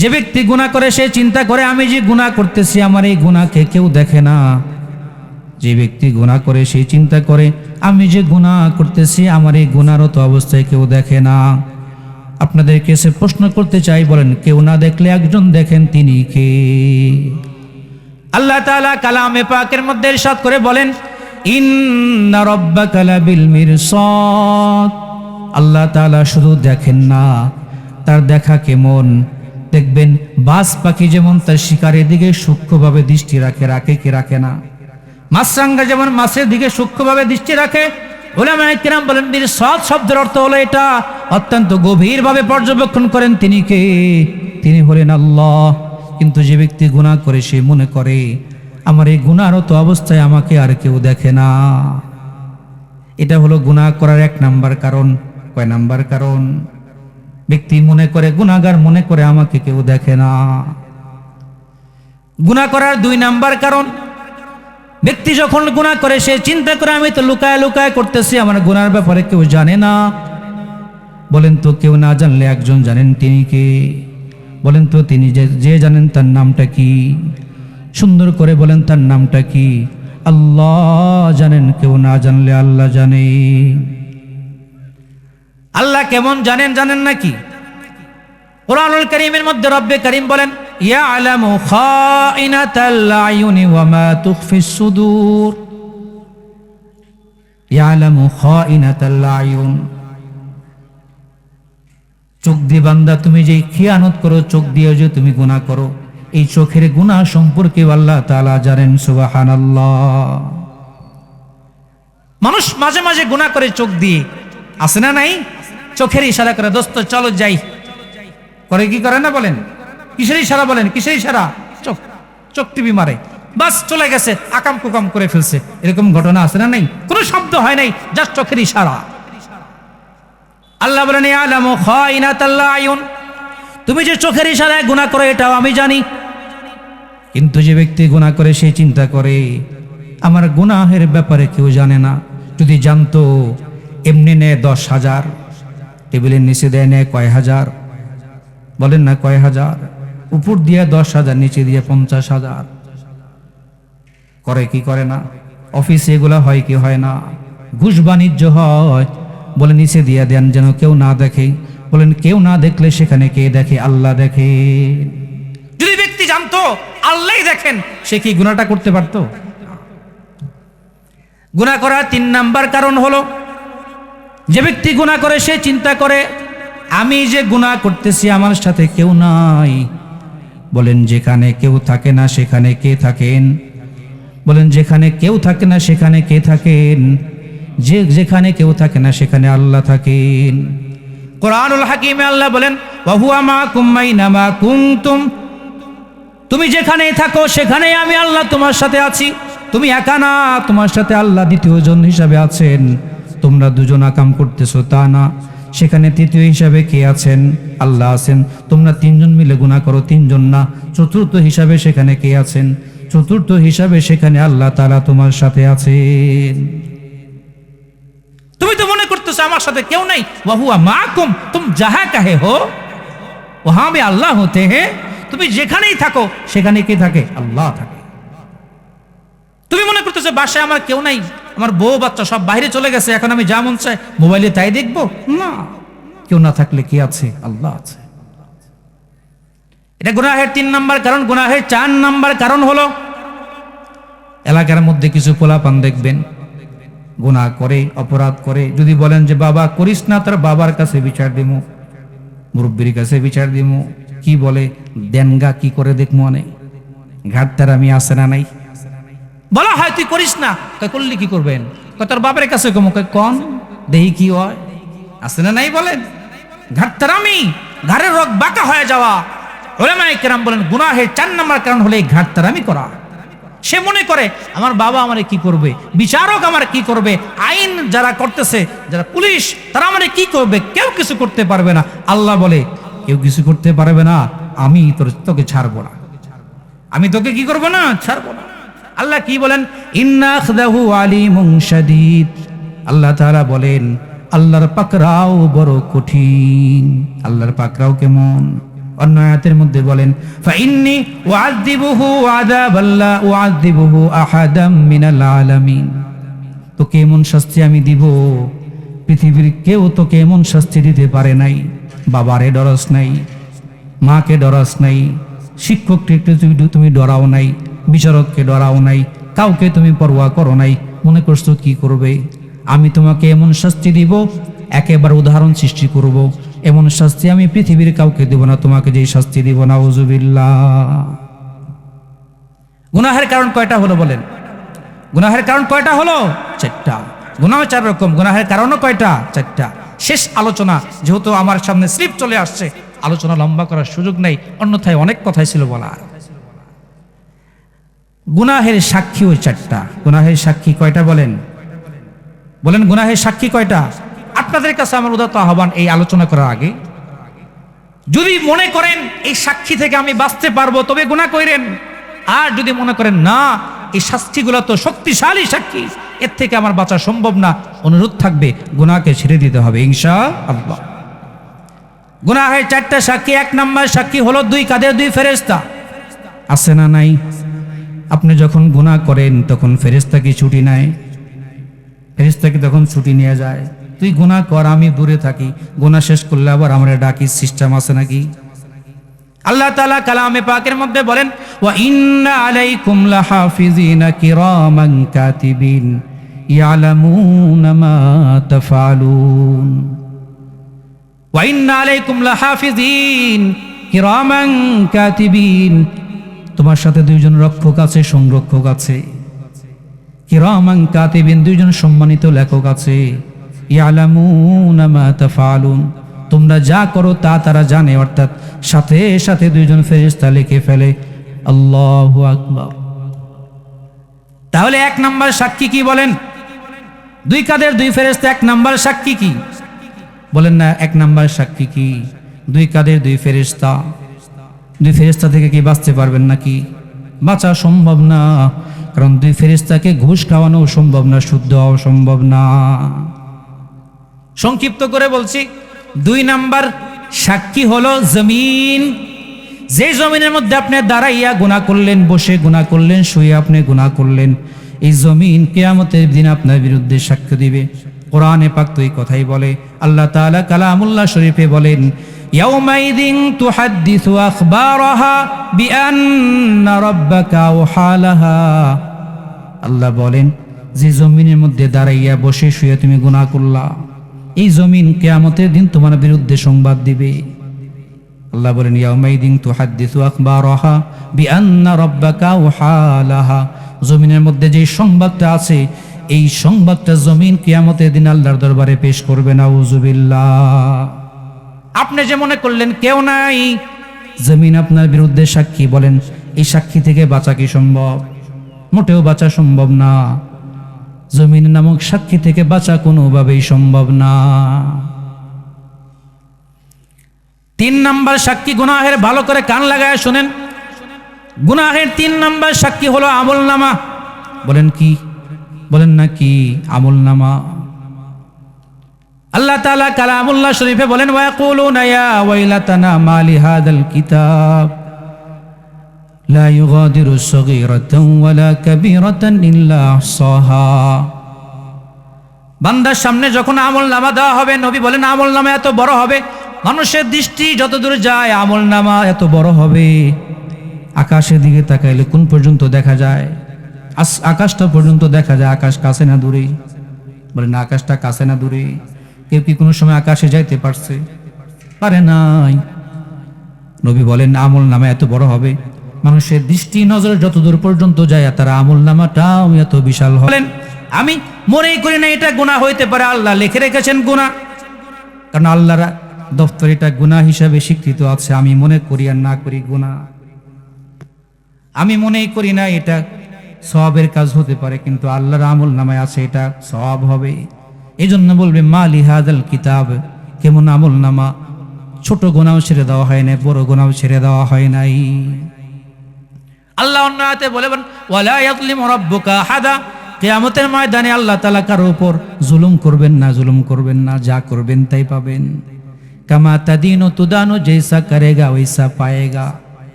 যে ব্যক্তি গুণা করে, সে চিন্তা করে, আমি যে গুণা করতেছি, আমার এই গুণাকে কেউ দেখে না। যে ব্যক্তি গুণা করে, সে চিন্তা করে, আমি যে গুণা করতেছি, আমার এই গুণারত অবস্থায় কেউ দেখে না। আপনাদেরকে সে প্রশ্ন করতে চাই, বলেন, কেউ না দেখলে একজন দেখেন তিনি কে? আল্লাহ তাআলা কালামে পাকের মধ্যে ইরশাদ করে বলেন আল্লাহ তাআলা শুধু দেখেন না, তার দেখা কেমন? দেখবেন বাস পাখি যেমন তার শিকারের দিকে সূক্ষ্মভাবে দৃষ্টি রাখে রাখে কি রাখে না? মাছরাঙ্গা যেমন মাছের দিকে সূক্ষ্মভাবে দৃষ্টি রাখে, ওলামায়ে কিরাম বলেন বীর সৎ শব্দের অর্থ হলো এটা। অত্যন্ত গভীরভাবে পর্যবেক্ষণ করেন তিনি কে? তিনি হলেন আল্লাহ। কিন্তু যে ব্যক্তি গুনাহ করে, সে মনে করে, আমার এই গুণারত অবস্থায় আমাকে আর কেউ দেখে না। এটা হলো গুনাহ করার এক নাম্বার কারণ। কয় নাম্বার কারণ? ব্যক্তি মনে করে, গুনাহগার মনে করে আমাকে কেউ দেখে না। গুনাহ করার দুই নাম্বার কারণ, ব্যক্তি যখন গুনাহ করে, সে চিন্তা করে, আমি তো লুকায় লুকায় করতেছি, আমার গুনার ব্যাপারে কেউ জানে না। বলেন তো, কেউ না জানলে একজন জানেন তিনি কে? বলেন তো, তিনি যে যে জানেন তার নামটা কি? সুন্দর করে বলেন, তার নামটা কি? আল্লাহ জানেন, কেউ না জানলে আল্লাহ জানে। আল্লাহ কেমন জানেন জানেন নাকি? কোরআনুল করিমের মধ্যে রব্বে করিম বলেন চোখ দিয়ে বান্দা, তুমি যে খিয়ানত করো, চোখ দিয়ে যে তুমি গুনাহ করো, এই চোখের গুনাহ সম্পর্কে আল্লাহ তাআলা জানেন, সুবহানাল্লাহ। মানুষ মাঝে মাঝে গুনাহ করে চোখ দিয়ে, আছে না নাই? চোখের ইশারা করে, দোস্ত, চলো যাই। করে কি করে না বলেন? কিসের ইশারা বলেন? কিসের ইশারা? চোখ চোখ টিভি মারে। বাস চলে গেছে, আকাম কুকাম করে ফেলছে। এরকম ঘটনা আছে না নাই? কোনো শব্দ হয় নাই, জাস্ট চোখের ইশারা। আল্লাহ বলেন আলামু আয়ুন তুমি যে চোখের ইশারায় গুনাহ করো, এটাও আমি জানি। কিন্তু যে ব্যক্তি গুনাহ করে, সে চিন্তা করে, আমার গুনাহের ব্যাপারে কেউ জানে না। যদি জানতো, এমনি নেয় দশ হাজার। টেবিলের নিচে দেয় নেয় কয় হাজার? বলেন না কয় হাজার? উপর দিয়ে দশ হাজার, নিচে দিয়ে পঞ্চাশ হাজার। করে কি করে না? অফিসে এগুলা হয় কি হয় না? ঘুষ বাণিজ্য হয়। বলে নিচে দিয়ে দেন যেন কেউ না দেখে। বলেন কেউ না দেখলে সেখানে কে দেখে? আল্লাহ দেখে। যদি ব্যক্তি জানতো, আল্লাহ দেখেন, সে কি গুণাটা করতে পারতো? গুণা করার তিন নাম্বার কারণ হলো যে ব্যক্তি গুণা করে, সে চিন্তা করে, আমি যে গুণা করতেছি আমার সাথে কেউ নাই। বলেন, যেখানে কেউ থাকে না, সেখানে কে থাকেন? বলেন, যেখানে কেউ থাকে না, সেখানে কে থাকেন? যে, যেখানে কেউ থাকে না, সেখানে আল্লাহ থাকেন। কোরআনুল হাকিমে আল্লাহ বলেন বাহুয়া মা কুম্মাই নামা কুমতুম তুমি যেখানে থাকো, সেখানে আমি আল্লাহ তোমার সাথে আছি। তুমি একা না, তোমার সাথে আল্লাহ দ্বিতীয় জন হিসাবে আছেন। তোমরা দুজন আকাম করতেছো, তা না। সেখানে তৃতীয় হিসাবে কে আছেন? আল্লাহ আছেন। তোমরা তিনজন মিলে গুণা করো, তিনজন না। চতুর্থ হিসাবে সেখানে কে আছেন? চতুর্থ হিসাবে সেখানে আল্লাহ তারা তোমার সাথে আছেন। তুমি তো মনে করতেছো আমার সাথে কেউ নাই? বাহুয়া মা কুম তুম যাহা কাহে হো, ওহা আমি আল্লাহ হতে হে। তুমি যেখানেই থাকো, সেখানে কে থাকে? আল্লাহ থাকে। তুমি মনে করতেছো বাসায় আমার কেউ নাই? আমার বউ বাচ্চা সব বাইরে চলে গেছে, এখন আমি যা মন চাই, মোবাইলে তাই দেখব? না। কেউ না থাকলে কি আছে? আল্লাহ আছে। এটা গুনাহের তিন নাম্বার কারণ, গুনাহের চার নাম্বার কারণ হলো, এলাকার মধ্যে কিছু পোলাপান দেখবেন, গুনাহ করে, অপরাধ করে। যদি বলেন যে, বাবা, করিস না, তার বাবার কাছে বিচার দিমু, মুরব্বীর কাছে বিচার দিমু। কি বলে? দেনগা কি করে দেখমু অনেক? ঘাট তার আমি আসে না নাই? বলা হয়, তুই করিস না। করলি কি করবেন? তোর বাবার কাছে কমো। কয়, কন দেহি কি হয়। আছে না নাই বলেন? ঘাট তার আমি ঘাড়ের রোগ বাঁকা হয়ে যাওয়া। বলেন কারণ হলে করা। সে মনে করে, আমার বাবা আমারে কি করবে? বিচারক আমার কি করবে? আইন যারা করতেছে, যারা পুলিশ, তারা কি করবে? কেউ কিছু করতে পারবে না। আল্লাহ বলে, কেউ কিছু করতে পারবে না, আমি তোর, তোকে ছাড়বো না। আমি তোকে কি করব না? ছাড়বো না। আল্লাহ কি বলেন? ইন্নাখদাহু আলিমুন শাদীদ। আল্লাহ তাআলা বলেন, আল্লাহর পাকরাও বড় কঠিন। আল্লাহর পাকরাও কেমন? অন্য আয়াতের মধ্যে বলেন ফাইন্নি ওয়াযিবুহু আযাবাল লা ওয়াযিবুহু আহাদাম মিনাল আলামিন। তোকে এমন শাস্তি আমি দিব, পৃথিবীর কেউ তোকে এমন শাস্তি দিতে পারে নাই। বাবারে ডরস নাই, মাকে ডরাস নাই শিক্ষককে তুমি তুমি ডরাও নাই বিচারককে ডরাও নাই, কাউকে তুমি পরোয়া করো নাই। মনে করছ কি করবে? আমি তোমাকে এমন শাস্তি দিব, একেবারে উদাহরণ সৃষ্টি করব। এমন শাস্তি আমি পৃথিবীর কাউকে দেব না, তোমাকে যেই শাস্তি দিব না উজুবিল্লাহ গুনাহের কারণ কয়টা হলো বলেন? গুনাহের কারণ কয়টা হলো? চারটা। গুনাহ চার রকম, গুনাহের কারণও কয়টা? চারটা। শেষ আলোচনা, যেহেতু আমার সামনে স্লিপ চলে আসছে, আলোচনা লম্বা করার সুযোগ নেই, অন্যথায় অনেক কথাই ছিল বলা গুনাহের সাক্ষী ওই চারটা। গুনাহের সাক্ষী কয়টা বলেন? বলেন গুনাহের সাক্ষী কয়টা? আপনাদের কাছে আমার উদাত্ত আহ্বান এই আলোচনা করার আগে। যদি মনে করেন এই সাক্ষী থেকে আমি বাঁচতে পারব, তবে গুণা করেন আর যদি মনে করেন না, এই শাস্তিগুলো তো শক্তিশালী সাক্ষী, এর থেকে আমার বাঁচা সম্ভব না, অনুরোধ থাকবে গুনাকে ছেড়ে দিতে হবে ইনশা আল্লাহ গুনাহের চারটা সাক্ষী, এক নম্বর সাক্ষী হলো দুই কাদের দুই ফেরেস্তা আছে না নাই? আপনি যখন গুনাহ করেন, তখন ফেরেস্তা কি ছুটি নেয়। ফেরেস্তাকে তখন ছুটি নিয়ে যায়। তুই গুণা কর, আমি দূরে থাকি। গুণা শেষ করলে আবার আমরা ডাকি, সিস্টেম আছে নাকি? আল্লাহ তাআলা কালামে পাকের মধ্যে বলেন ইয়ালামুনা কাতিবিন তোমার সাথে দুইজন রক্ষক আছে, সংরক্ষক আছে। কিরামান কাতিবিন, দুইজন সম্মানিত লেখক আছে। ইয়ালামুনা মা তাফআলুন তোমরা যা করো তা তারা জানে, অর্থাৎ সাথে সাথে দুইজন ফেরেশতা লিখে ফেলে। আল্লাহু আকবার। তাহলে এক নাম্বার সাক্ষী কি বলেন? দুই কাদের দুই ফেরেশতা, এক নাম্বার সাক্ষী কি? বলেন না, এক নাম্বার সাক্ষী কি? দুই কাদের দুই ফেরেশতা। দুই ফেরেশতা থেকে কি বাঁচতে পারবেন নাকি? বাঁচা সম্ভব না, কারণ দুই ফেরেশতাকে ঘুষ খাওয়ানো সম্ভব না, শুদ্ধ হওয়া সম্ভব না। সংক্ষিপ্ত করে বলছি, দুই নাম্বার সাক্ষী হলো জমিন। যে জমিনের মধ্যে আপনি দাঁড়াইয়া গুণা করলেন, বসে গুণা করলেন, শুয়ে আপনি গুণা করলেন, এই জমিন কেয়ামতের দিন আপনার বিরুদ্ধে সাক্ষ্য দিবে। কোরআনে পাক তো এই কথাই বলে, আল্লাহ তাআলা কালামুল্লাহ শরীফে বলেন ইয়াউমাইদিন তুহাদ্দিসু আখবারাহা বিআন্না রাব্বাকা ওয়াহালাহা আল্লাহ বলেন, যে জমিনের মধ্যে দাঁড়াইয়া বসে শুয়ে তুমি গুণা করলা। এই জমিন কেয়ামতের দিন তোমার বিরুদ্ধে সংবাদ দিবে। আল্লাহ বলেন, ইয়াউমাইদিন তুহাদ্দিসু আখবারাহা বিআন্না রাব্বাকা ওয়াহালাহা জমিনের মধ্যে যে সংবাদটা আছে, এই সংবাদটা জমিন কিয়ামতের দিন আল্লাহর দরবারে পেশ করবে না নাউজুবিল্লাহ। আপনি যে মনে করলেন কেউ নাই। জমিন আপনার বিরুদ্ধে সাক্ষী বলেন এই সাক্ষী থেকে বাঁচা কি সম্ভব? মোটেও বাঁচা সম্ভব না। জমিন নামক সাক্ষী থেকে বাঁচা কোনোভাবেই সম্ভব না। তিন নাম্বার সাক্ষী গুনাহের ভালো করে কান লাগায় শুনেন। গুনাহের তিন নাম্বার সাক্ষী হলো আমল নামা বলেন কি? বলেন না কি? আমল নামা আল্লাহ তালা কালামুল্লাহ শরীফে বলেন কিতাব। বান্দার সামনে যখন আমল নামা দেওয়া হবে, নবী বলেন, আমল নামা এত বড় হবে। মানুষের দৃষ্টি যত দূর যায়, আমল নামা এত বড় হবে। আকাশের দিকে তাকাইলে কোন পর্যন্ত দেখা যায়? আকাশটা পর্যন্ত দেখা যায়, আকাশ কাছে না দূরে? বলেন, আকাশটা কাছে না দূরে। কেউ কি কোনো সময় আকাশে যাইতে পারছে? পারে নাই। নবী বলেন, আমল নামা এত বড় হবে। মানুষের দৃষ্টি নজর যত দূর পর্যন্ত যায়, তারা আমল নামাটাও এত বিশাল হলেন আমি মনেই করি না এটা গুনাহ হইতে পারে, আল্লাহ লিখে রেখেছেন গুনাহ। কারণ আল্লাহর দফতর এটা গুনাহ হিসাবে স্বীকৃত আছে, আমি মনে করি আর না করি গুনাহ। আমি মনেই করি না এটা সবের কাজ হতে পারে, কিন্তু আল্লাহর আমল নামায় আছে, এটা সব হবে। এই জন্য বলবে, মা লিহাদাল কিতাব। কেমন আমল নামা। ছোট গোনাও ছেড়ে দেওয়া হয় নাই, বড় গোনাও ছেড়ে দেওয়া হয় নাই। আল্লাহ অন্য ইয়াজলিমু রাব্বুকা হাদা কিয়ামতের ময়দানে আল্লাহ তাআলা কারও উপর জুলুম করবেন না, জুলুম করবেন না, যা করবেন তাই পাবেন। কামা তাদিন তুদানো জৈসা করেগা, ওইসা পায়েগা।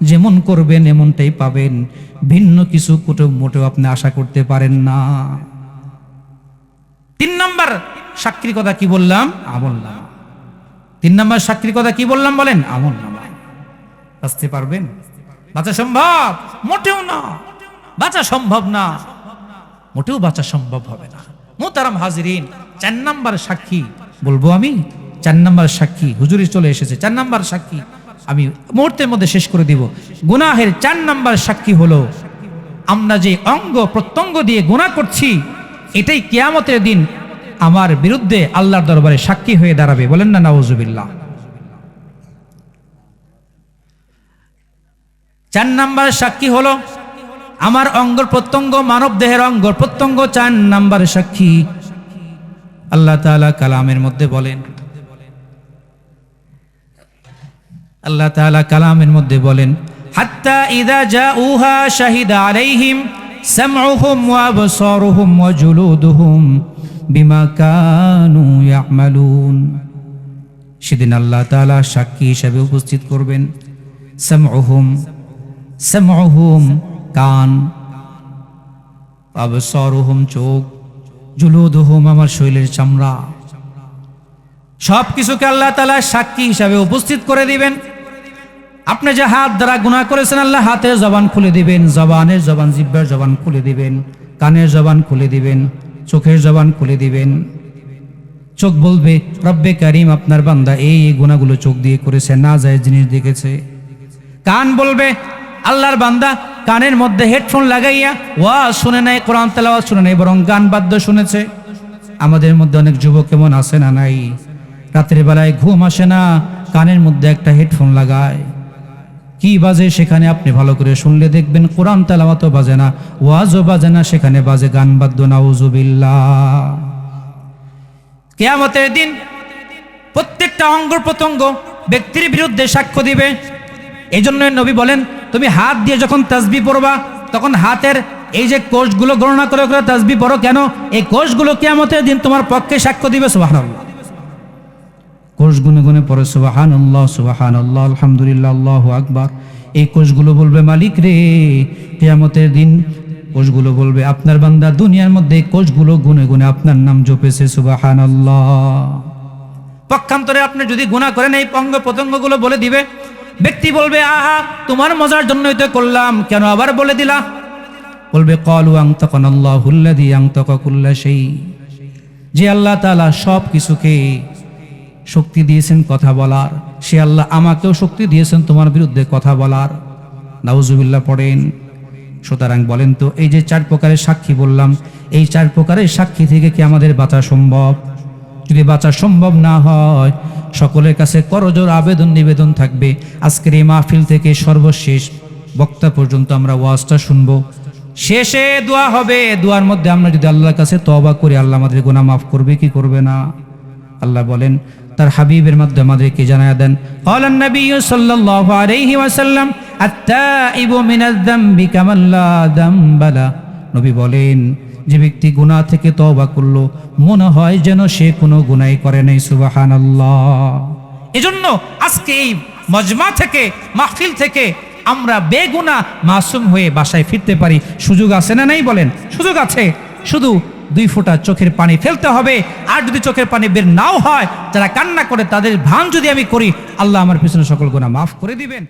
যেমন করবেন, এমনটাই পাবেন। ভিন্ন কিছু মোটেও আপনি আশা করতে পারেন না। তিন নম্বর সাক্ষীর কথা কি বললাম? আমল নামা। তিন নম্বর সাক্ষীর কথা কি বললাম বলেন? আমল নামা। বাঁচতে পারবেন? বাঁচা সম্ভব? মোটেও না। বাঁচা সম্ভব না। মোটেও বাঁচা সম্ভব হবে না। মোতারাম হাজিরিন, চার নাম্বার সাক্ষী বলব আমি? চার নাম্বার সাক্ষী, হুজুরি চলে এসেছে। চার নাম্বার সাক্ষী আমি মুহূর্তের মধ্যে শেষ করে দিব। গুনাহের চার নাম্বার সাক্ষী হলো, আমরা যে অঙ্গ প্রত্যঙ্গ দিয়ে গুনাহ করছি এটাই কেয়ামতের দিন আমার বিরুদ্ধে আল্লাহর দরবারে সাক্ষী হয়ে দাঁড়াবে। বলেন না, নাউজুবিল্লাহ। চার নাম্বার সাক্ষী হলো আমার অঙ্গ প্রত্যঙ্গ, মানব দেহের অঙ্গ প্রত্যঙ্গ। চার নাম্বার সাক্ষী আল্লাহ তাআলা কালামের মধ্যে বলেন, আল্লাহ তাআলা কালামের মধ্যে বলেন, হাত্তা ইদা যা উহা শাহিদা আলাইহিম সামউহুম ওয়া আবসারুহুম ওয়া জুলুদুহুম বিমা কানু ইয়ামালুন সেদিন আল্লাহ তাআলা সাক্ষী হিসেবে উপস্থিত করবেন। সামউহুম সামউহুম কান, আবসারুহুম চোখ, জুলুদুহুম আমার শৈলের চামড়া। সব কিছুকে আল্লাহ তালা সাক্ষী হিসাবে উপস্থিত করে দিবেন। আপনি যে হাত দ্বারা গুনাহ করেছেন, আল্লাহ হাতের জবান খুলে দিবেন, জবানের জবান, জিব্বার জবান খুলে দিবেন, কানের জবান খুলে দিবেন, চোখের জবান খুলে দিবেন। চোখ বলবে, রব্বে কারিম, আপনার বান্দা এই গুণাগুলো চোখ দিয়ে করেছে, না যায় জিনিস দেখেছে। কান বলবে, আল্লাহর বান্দা, কানের মধ্যে হেডফোন লাগাইয়া ওয়া শুনে নাই, কোরআন তেলাওয়াত শুনে নাই, বরং গান বাদ্য শুনেছে। আমাদের মধ্যে অনেক যুবক কেমন আছে না নাই? রাতের বেলায় ঘুম আসে না, কানের মধ্যে একটা হেডফোন লাগায়। কি বাজে সেখানে আপনি ভালো করে শুনলে দেখবেন কোরআন তেলাওয়াতও বাজে না, ওয়াজও বাজে না, সেখানে বাজে গান বাদ্য, নাউজুবিল্লাহ। কেয়ামতের দিন প্রত্যেকটা অঙ্গ প্রত্যঙ্গ ব্যক্তির বিরুদ্ধে সাক্ষ্য দিবে। এই জন্য নবী বলেন, তুমি হাত দিয়ে যখন তাসবি পড়বা, তখন হাতের এই যে কোষগুলো গণনা করে করে তাসবি পড়ো কেন? এই কোষগুলো কেয়ামতের দিন তোমার পক্ষে সাক্ষ্য দিবে, সুবহানাল্লাহ। কোষ গুনে গুনে পরে সুবাহান আল্লাহ সুবাহান আল্লাহ আলহামদুলিল্লাহ, আল্লাহ আকবার। এই কোষগুলো বলবে, মালিক রে, কেয়ামতের দিন কোষগুলো বলবে, আপনার বান্দা দুনিয়ার মধ্যে কোষগুলো গুনে গুনে আপনার নাম জপেছে সুবাহান আল্লাহ পক্ষান্তরে আপনি যদি গুণা করেন, এই পঙ্গ পতঙ্গগুলো বলে দিবে, ব্যক্তি বলবে, আহা, তোমার মজার জন্যই তো করলাম, কেন আবার বলে দিলা? বলবে কলু আং তখন আল্লাহ হুল্লাদি আং তকুল্লা সেই যে আল্লাহ তালা সব কিছুকে শক্তি দিয়েছেন কথা বলার। সে আল্লাহ আমাকেও শক্তি দিয়েছেন তোমার বিরুদ্ধে কথা বলার। নাউজুবিল্লাহ পড়েন। সুতরাং বলেন তো, এই যে চার প্রকারের সাক্ষী বললাম, এই চার প্রকারের সাক্ষী থেকে কি আমাদের বাঁচা সম্ভব? যদি বাঁচা সম্ভব না হয়, সকলের কাছে করজোর আবেদন নিবেদন থাকবে। আজকের এই মাহফিল থেকে সর্বশেষ বক্তা পর্যন্ত আমরা ওয়াজটা শুনব। শেষে দোয়া হবে। দোয়ার মধ্যে আমরা যদি আল্লাহর কাছে তবা করি, আল্লাহ আমাদের গুনাহ মাফ করবে, কি করবে না? আল্লাহ বলেন তার হাবিবের মাধ্যমে আমাদেরকে জানায় দেন? কলান নবী সাল্লাল্লাহু আলাইহি ওয়াসাল্লাম, আত-তাইবু মিনাল যামবি কামাল্লা যামবালা নবী বলেন, যে ব্যক্তি গুনাহ থেকে তওবা করল, মনে হয় যেন সে কোনো গুনাহই করে নাই, সুবহানাল্লাহ। এজন্য আজকে এই মজমা থেকে, মাহফিল থেকে আমরা বেগুনা মাসুম হয়ে বাসায় ফিরতে পারি। সুযোগ আছে না নাই বলেন? সুযোগ আছে। শুধু দুই ফোঁটা চোখের পানি ফেলতে হবে। আর যদি চোখের পানি বের নাও হয়, যারা কান্না করে তাদের ভান যদি আমি করি, আল্লাহ আমার পিছনে সকল গুণা মাফ করে দিবেন।